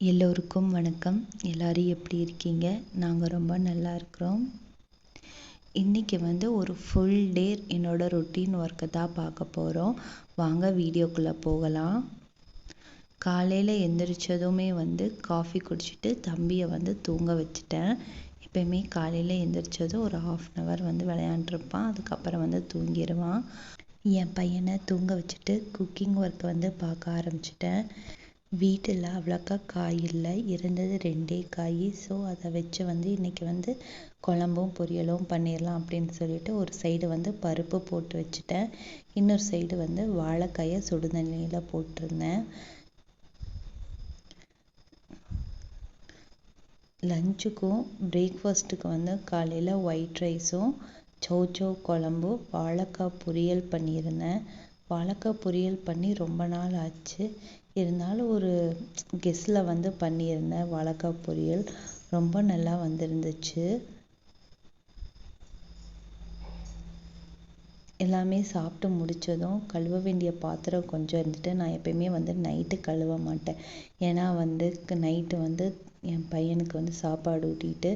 எல்லோருக்கும் வணக்கம். எல்லாரும் எப்படி இருக்கீங்க? நாங்கள் ரொம்ப நல்லா இருக்கிறோம். இன்றைக்கி வந்து ஒரு ஃபுல் டே என்னோடய ரொட்டீன் ஒர்க்கை தான் பார்க்க போகிறோம் வாங்க வீடியோக்குள்ளே போகலாம். காலையில் எந்திரிச்சதுமே வந்து காஃபி குடிச்சிட்டு தம்பியை வந்து தூங்க வச்சுட்டேன். எப்பயுமே காலையில் எந்திரிச்சதும் ஒரு ஹாஃப் அன் ஹவர் வந்து விளையாண்டுருப்பான் அதுக்கப்புறம் வந்து தூங்கிடுவான் என் பையனை தூங்க வச்சுட்டு குக்கிங் ஒர்க்கை வந்து பார்க்க ஆரம்பிச்சிட்டேன். வீட்டில் அவ்வளோக்கா காய் இல்லை. இருந்தது ரெண்டே காய். ஸோ அதை வச்சு வந்து இன்றைக்கி வந்து குழம்பும் பொரியலும் பண்ணிடலாம் அப்படின்னு சொல்லிட்டு ஒரு சைடு வந்து பருப்பு போட்டு வச்சுட்டேன். இன்னொரு சைடு வந்து வாழைக்காயை சுடுதண்ணியில் போட்டிருந்தேன். லஞ்சுக்கும் பிரேக்ஃபாஸ்ட்டுக்கு வந்து காலையில் ஒயிட் ரைஸும் சௌச்சோ குழம்பும் வாழைக்காய் பொரியல் பண்ணியிருந்தேன். வாழைக்காய் பொரியல் பண்ணி ரொம்ப நாள் ஆச்சு. இருந்தாலும் ஒரு கெஸ்ஸில் வந்து பண்ணியிருந்தேன் வாழைக்கா பொரியல் ரொம்ப நல்லா வந்திருந்துச்சு. எல்லாமே சாப்பிட்டு முடித்ததும் கழுவ வேண்டிய பாத்திரம் கொஞ்சம் இருந்துட்டு நான் எப்பயுமே வந்து நைட்டு கழுவ மாட்டேன். ஏன்னா வந்து நைட்டு வந்து என் பையனுக்கு வந்து சாப்பாடு ஊட்டிட்டு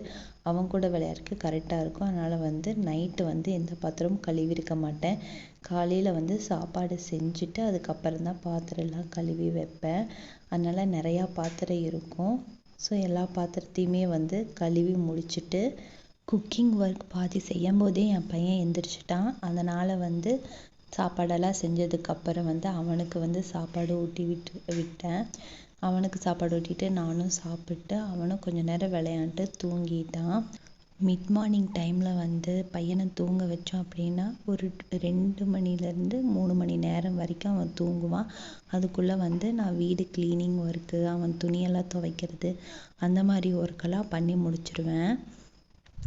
அவன் கூட விளையாடுறதுக்கு கரெக்டாக இருக்கும். அதனால் வந்து நைட்டு வந்து எந்த பாத்திரமும் கழுவிருக்க மாட்டேன். காலையில் வந்து சாப்பாடு செஞ்சுட்டு அதுக்கப்புறம் தான் பாத்திரம்லாம் கழுவி வைப்பேன். அதனால் நிறையா பாத்திரம் இருக்கும். ஸோ எல்லா பாத்திரத்தையுமே வந்து கழுவி முடிச்சுட்டு குக்கிங் ஒர்க் பாதி செய்யும் போதே என் பையன் எந்திரிச்சிட்டான். அதனால் வந்து சாப்பாடெல்லாம் செஞ்சதுக்கப்புறம் வந்து அவனுக்கு வந்து சாப்பாடு ஊட்டி விட்டு விட்டேன். அவனுக்கு சாப்பாடு ஊட்டிட்டு நானும் சாப்பிட்டு அவனும் கொஞ்ச நேரம் விளையாண்ட்டு தூங்கிட்டான். மிட் மார்னிங் டைமில் வந்து பையனை தூங்க வச்சோம் அப்படின்னா ஒரு ரெண்டு மணிலேருந்து மூணு மணி நேரம் வரைக்கும் அவன் தூங்குவான். அதுக்குள்ளே வந்து நான் வீடு க்ளீனிங் ஒர்க்கு அவன் துணியெல்லாம் துவைக்கிறது அந்த மாதிரி ஒர்க்கெல்லாம் பண்ணி முடிச்சிடுவேன்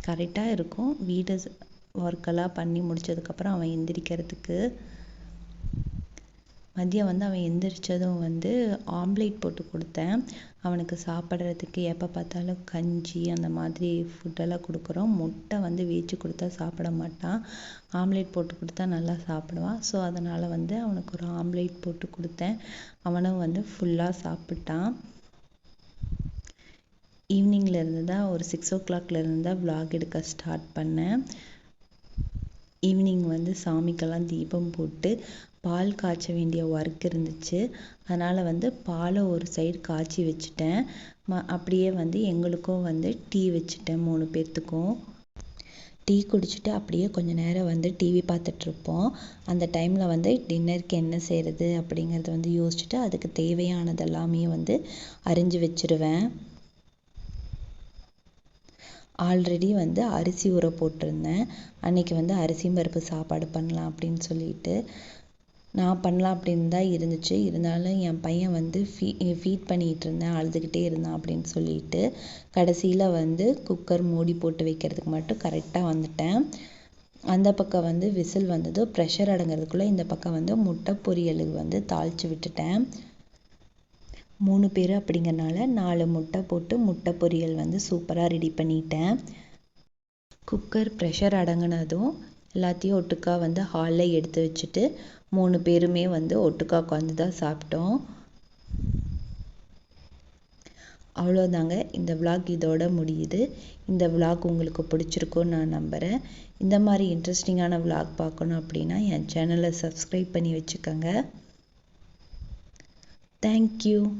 கரெக்டாக இருக்கும். வீடு ஒர்க்கெல்லாம் பண்ணி முடித்ததுக்கப்புறம் அவன் எந்திரிக்கிறதுக்கு மதியம் வந்து அவன் எந்திரிச்சதும் வந்து ஆம்லேட் போட்டு கொடுத்தேன். அவனுக்கு சாப்பிட்றதுக்கு எப்போ பார்த்தாலும் கஞ்சி அந்த மாதிரி ஃபுட்டெல்லாம் கொடுக்குறோம். முட்டை வந்து வீச்சு கொடுத்தா சாப்பிட மாட்டான். ஆம்லேட் போட்டு கொடுத்தா நல்லா சாப்பிடுவான். ஸோ அதனால் வந்து அவனுக்கு ஒரு ஆம்லேட் போட்டு கொடுத்தேன். அவனும் வந்து ஃபுல்லாக சாப்பிட்டான். ஈவினிங்லேருந்து இருந்து தான் ஒரு சிக்ஸ் ஓ கிளாக்லேருந்து தான் விலாக் எடுக்க ஸ்டார்ட் பண்ணேன். ஈவினிங் வந்து சாமிக்கெல்லாம் தீபம் போட்டு பால் காய்ச்ச வேண்டிய ஒர்க் இருந்துச்சு. அதனால் வந்து பாலை ஒரு சைடு காய்ச்சி வச்சுட்டேன். ம அப்படியே வந்து எங்களுக்கும் வந்து டீ வச்சுட்டேன் மூணு பேர்த்துக்கும். டீ குடிச்சிட்டு அப்படியே கொஞ்ச நேரம் வந்து டிவி பார்த்துட்ருப்போம். அந்த டைமில் வந்து டின்னருக்கு என்ன செய்கிறது அப்படிங்கிறத வந்து யோசிச்சுட்டு அதுக்கு தேவையானதெல்லாமே வந்து அரிஞ்சு வச்சுருவேன். ஆல்ரெடி வந்து அரிசி ஊற போட்டிருந்தேன். அன்றைக்கி வந்து அரிசியும் பருப்பு சாப்பாடு பண்ணலாம் அப்படின்னு சொல்லிட்டு. நான் பண்ணலாம் அப்படின்னு தான் இருந்துச்சு. இருந்தாலும் என் பையன் வந்து ஃபீ ஃபீட் பண்ணிகிட்டு இருந்தேன். அழுதுகிட்டே இருந்தான் அப்படின்னு சொல்லிட்டு. கடைசியில் வந்து குக்கர் மூடி போட்டு வைக்கிறதுக்கு மட்டும் கரெக்டாக வந்துட்டேன். அந்த பக்கம் வந்து விசில் வந்தது ப்ரெஷர் அடங்கிறதுக்குள்ளே இந்த பக்கம் வந்து முட்டை பொரியலுக்கு வந்து தாளித்து விட்டுட்டேன். மூணு பேர் அப்படிங்கிறனால நாலு முட்டை போட்டு முட்டை பொரியல் வந்து சூப்பராக ரெடி பண்ணிட்டேன். குக்கர் ப்ரெஷர் அடங்கினதும் எல்லாத்தையும் ஒட்டுக்கா வந்து ஹாலில் எடுத்து வச்சுட்டு மூணு பேருமே வந்து ஒட்டுக்கா உட்காந்து தான் சாப்பிட்டோம். அவ்வளோதாங்க இந்த விலாக் இதோட முடியுது. இந்த விலாக் உங்களுக்கு பிடிச்சிருக்குன்னு நான் நம்புகிறேன் இந்த மாதிரி இன்ட்ரெஸ்டிங்கான விலாக் பார்க்கணும் அப்படின்னா என் சேனலை சப்ஸ்கிரைப் பண்ணி வச்சுக்கோங்க. Thank you.